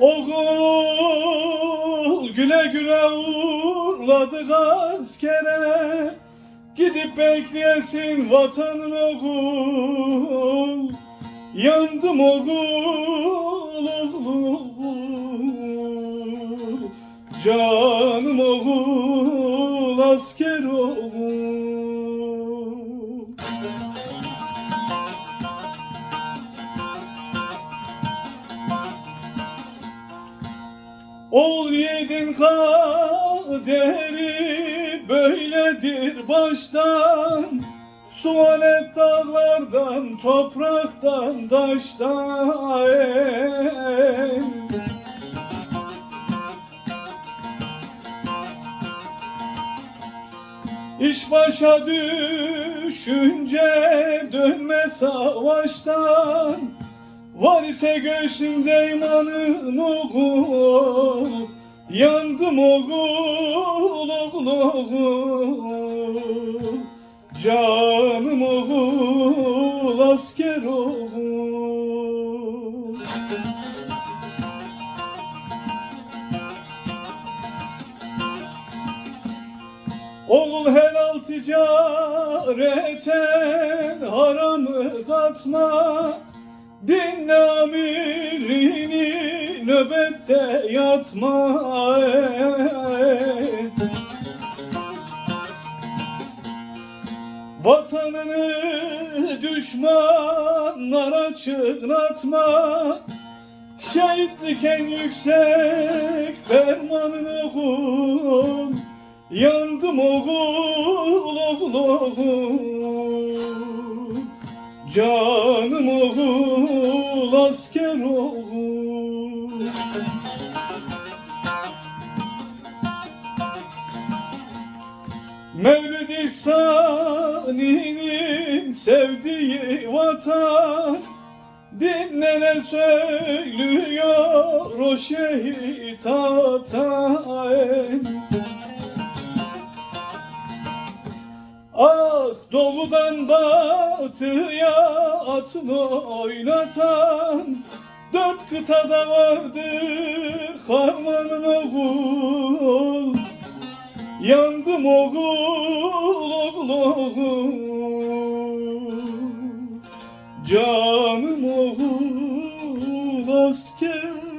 Oğul güle güle uğurladık askere. Gidip bekleyesin vatanın oğul. Yandım oğul oğul. Canım oğul asker oğul Ol yedin kaderi böyledir baştan. Sual et dağlardan, topraktan, taştan. İş başa düşünce dönme savaştan Var ise göğsünde imanın oğul Yandım oğul oğul oğul Canım oğul asker oğul Oğul helal ticareten haramı katma Dinle amirini nöbette yatma Vatanını düşmanlara çığlatma. Şehitlik en yüksek fermanın oğul Yandım oğul oğul oğul Canım oğul Mevlid İhsani'nin sevdiği vatan. Dinle ne söylüyor o şehit atan. Ah doğudan batıya atını oynatan. Dört kıtada vardır harmanın oğul oğlum oğul oğul. Canım oğul asker.